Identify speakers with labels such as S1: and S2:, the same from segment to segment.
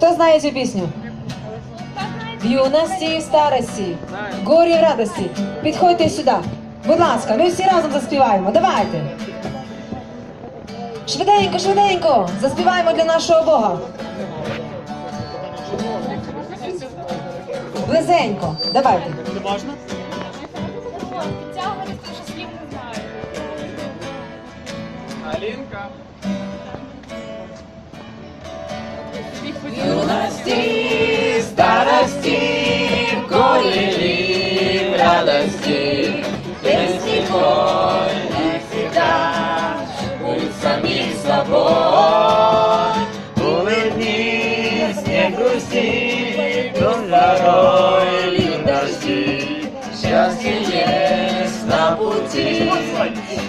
S1: Хто знає цю пісню? В юності і в старості, в горі і радості. Підходьте сюди. Будь ласка, ми всі разом заспіваємо. Давайте. Швиденько, швиденько. Заспіваємо для нашого Бога. Близенько. Давайте.
S2: Не знаю.
S3: Алінка.
S4: Юности, старости, горе или в радости, беспокой навсегда, будь самим собой. Улыбнись, не грусти, дом льют дожди, счастье есть на пути,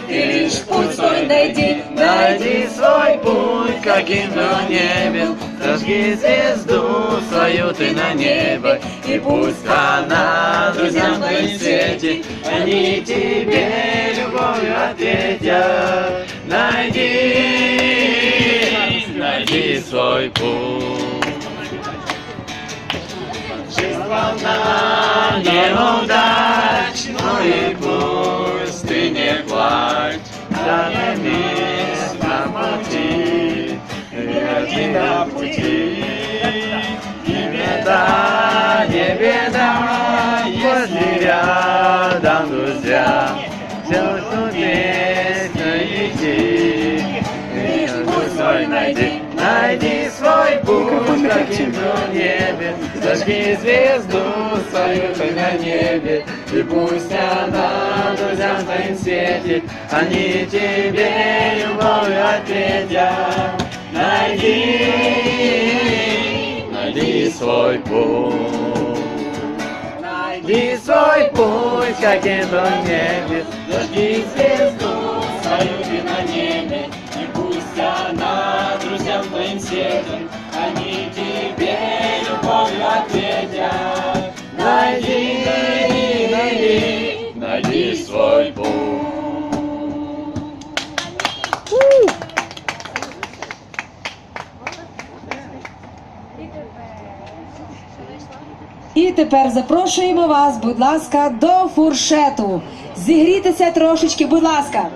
S4: и лишь путь свой найди, найди свой путь, каким был. небен, зажги звезду свою ты на небо, и пусть она друзьям твоим светит, они тебе любовью ответят, найди, найди свой путь. Жизнь волна неудач, но и пусть ты не плачь, Остановись на пути, верни на пути. Найди, найди свой путь, каким был небе, зажги звезду свою ты на небе, и пусть она друзьям твоим светит, они тебе любовью ответят. Найди, найди свой путь. Найди свой путь, каким был небе, зажги звезду друзьям твоим светит, они тебе любовью ответят. Найди, найди, найди свой путь.
S1: І тепер запрошуємо вас, будь ласка, до фуршету. Зігрітеся трошечки, будь ласка.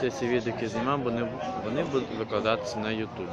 S5: Ці всі відео, які знімав, вони, вони будуть викладатися на Ютубі.